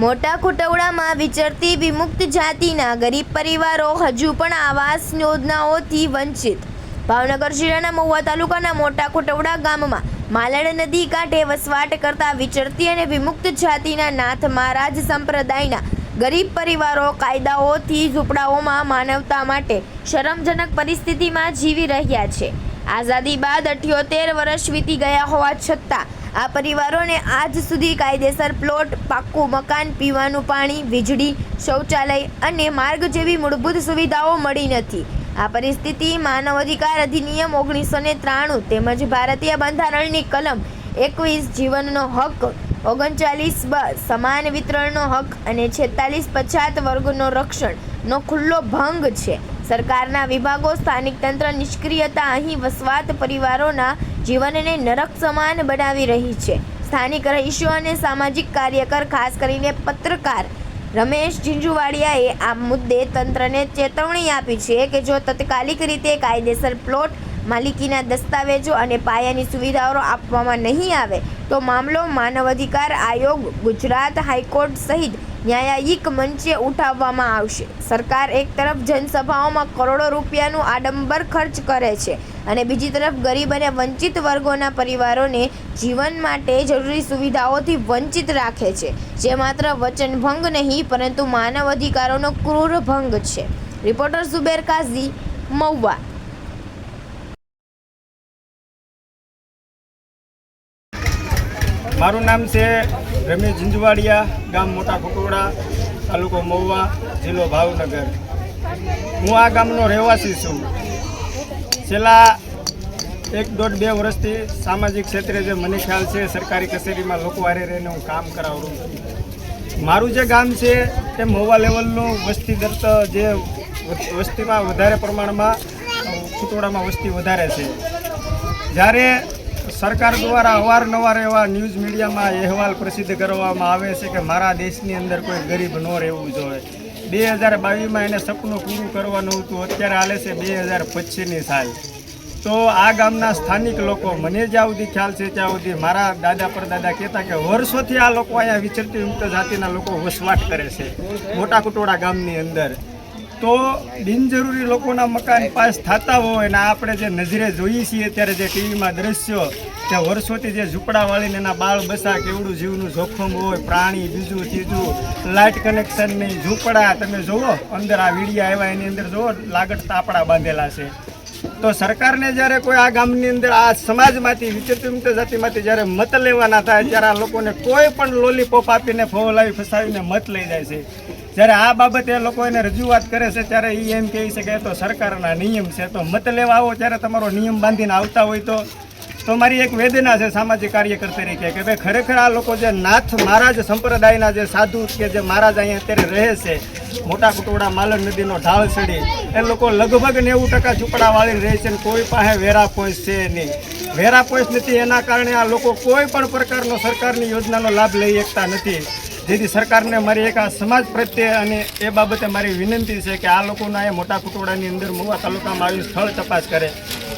મોટા ખોટવડામાં વિચરતી વિમુક્ત જાતિના ગરીબ પરિવારો હજુ પણ આવાસ યોજનાઓથી વંચિત. ભાવનગર જિલ્લાના મહુવા તાલુકાના મોટા ખોટવડા ગામમાં માલણ નદી કાંઠે વસવાટ કરતા વિચરતી અને વિમુક્ત જાતિના નાથ મહારાજ સંપ્રદાયના ગરીબ પરિવારો કાયદાઓથી ઝૂંપડાઓમાં માનવતા માટે શરમજનક પરિસ્થિતિમાં જીવી રહ્યા છે. આઝાદી બાદ અઠ્યોતેર વર્ષ વીતી ગયા હોવા છતાં આ પરિવારોને આજ સુધી કાયદેસર પ્લોટ, પાક્કું મકાન, પીવાનું પાણી, વીજળી, શૌચાલય અને માર્ગ જેવી મૂળભૂત સુવિધાઓ મળી નથી. આ પરિસ્થિતિ માનવ અધિકાર અધિનિયમ ઓગણીસો ને ત્રાણું તેમજ ભારતીય બંધારણની કલમ એકવીસ જીવનનો હક, ઓગણચાલીસ બ, સમાન વિતરણનો હક અને છેતાલીસ પછાત વર્ગનો રક્ષણનો ખુલ્લો ભંગ છે. સરકારના વિભાગો સ્થાનિક તંત્ર નિષ્ક્રિયતા અહીં વસવાટ પરિવારોના જીવનને નરક સમાન બનાવી રહી છે. સ્થાનિક રહીશો અને સામાજિક કાર્યકર, ખાસ કરીને પત્રકાર રમેશ ઝીંઝુવાડિયાએ આ મુદ્દે તંત્રને ચેતવણી આપી છે કે જો તત્કાલિક રીતે કાયદેસર પ્લોટ માલિકીના દસ્તાવેજો અને પાયાની સુવિધાઓ આપવામાં નહીં આવે તો મામલો માનવ અધિકાર આયોગ ગુજરાત હાઈકોર્ટ સહિત ન્યાયિક મંચે ઉઠાવવામાં આવશે. સરકાર એક તરફ જનસભાઓમાં કરોડો રૂપિયાનું આડંબર ખર્ચ કરે છે અને બીજી તરફ ગરીબ અને વંચિત વર્ગોના પરિવારોને જીવન માટે જરૂરી સુવિધાઓથી વંચિત રાખે છે. જે માત્ર વચનભંગ નહીં, પરંતુ માનવ અધિકારોનો ક્રૂર ભંગ છે. રિપોર્ટર ઝુબેર કાઝી, મહુવા. મારું નામ છે રમેશ ઝીંઝવાડિયા, ગામ મોટા કુટોડા તાલુકો મહુવા, જિલ્લો ભાવનગર. હું આ ગામનો રહેવાસી છું. છેલ્લા એક દોઢ બે વર્ષથી સામાજિક ક્ષેત્રે જે મને ખ્યાલ છે, સરકારી કચેરીમાં લોકો હારે રહીને હું કામ કરાવું છું. મારું જે ગામ છે, તે મહુવા લેવલનું વસ્તી દર જે વસ્તીમાં વધારે પ્રમાણમાં કુટોડામાં વસ્તી વધારે છે. જ્યારે સરકાર દ્વારા અવારનવાર એવા ન્યૂઝ મીડિયામાં અહેવાલ પ્રસિદ્ધ કરવામાં આવે છે કે મારા દેશની અંદર કોઈ ગરીબ ન રહેવું જોઈએ. બે હજાર બાવીસમાં એને સપનું પૂરું કરવાનું હતું, અત્યારે હાલે છે બે હજાર પચીસની સાલ. તો આ ગામના સ્થાનિક લોકો, મને જ્યાં સુધી ખ્યાલ છે ત્યાં સુધી મારા દાદા પરદાદા કહેતા કે વર્ષોથી આ લોકો અહીંયા વિચરતી મુક્ત જાતિના લોકો વસવાટ કરે છે મોટા કુટોડા ગામની અંદર. તો બિનજરૂરી લોકોના મકાન પાસ થતા હોય અને આપણે જે નજરે જોઈએ છીએ અત્યારે જે ટીવીમાં દ્રશ્યો, કે વર્ષોથી જે ઝૂંપડા વાળીને એના બાળ બસા, કેવડું જીવનું જોખમ હોય, પ્રાણી, બીજું, ત્રીજું, લાઇટ કનેક્શન નહીં ઝૂંપડા, તમે જુઓ, અંદર આ વીડિયા આવ્યા, એની અંદર જુઓ લાગટ તાપડા બાંધેલા છે. તો સરકારને જ્યારે કોઈ આ ગામની અંદર આ સમાજમાંથી વિચિત્ર જાતિમાંથી જ્યારે મત લેવાના થાય, ત્યારે આ લોકોને કોઈ પણ લોલીપોપ આપીને ફોલાવી ફસાવીને મત લઈ જાય છે. જ્યારે આ બાબતે લોકો એને રજૂઆત કરે છે, ત્યારે એ એમ કહે છે કે તો સરકારના નિયમ છે. તો મત લેવા આવો ત્યારે તમારો નિયમ બાંધીને આવતા હોય તો. તો મારી એક વેદના છે સામાજિક કાર્યકર તરીકે, કે ભાઈ ખરેખર આ લોકો જે નાથ મહારાજ સંપ્રદાયના જે સાધુ કે જે મહારાજ અહીંયા અત્યારે રહે છે મોટા કુટોડા માલણ નદીનો ઢાળ ચડી. એ લોકો લગભગ નેવું ટકા ઝૂંપડા વાળી રહે છે કોઈ પાસે વેરા પોઈસ છે નહીં. વેરા પોઈસ નથી, એના કારણે આ લોકો કોઈ પણ પ્રકારનો સરકારની યોજનાનો લાભ લઈ શકતા નથી. જેથી સરકારને મારી એક આ સમાજ પ્રત્યે અને એ બાબતે મારી વિનંતી છે કે આ લોકોના એ મોટા કુટોડાની અંદર મોવા તાલુકામાં આવી સ્થળ તપાસ કરે.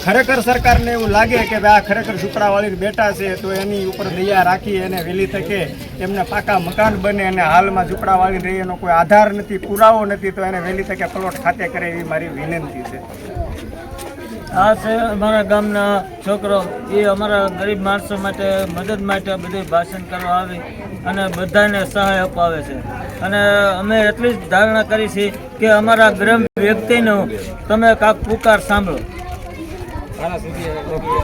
ખરેખર સરકારને એવું લાગે કે ભાઈ આ ખરેખર ઝૂંપડા બેટા છે, તો એની ઉપર દયા રાખી એને વહેલી તકે એમને પાકા મકાન બને અને હાલમાં ઝૂંપડાવાળી રહી એનો કોઈ આધાર નથી, પુરાવો નથી, તો એને વહેલી તકે પ્લોટ ખાતે કરે એવી મારી વિનંતી છે. આ છે અમારા ગામના છોકરો. એ અમારા ગરીબ માણસો માટે મદદ માટે બધું ભાષણ કરવા આવી અને બધાને સહાય અપાવે છે. અને અમે એટલી જ ધારણા કરી છે કે અમારા ગ્રામ વ્યક્તિનો તમે કાંક પુકાર સાંભળો. સુધી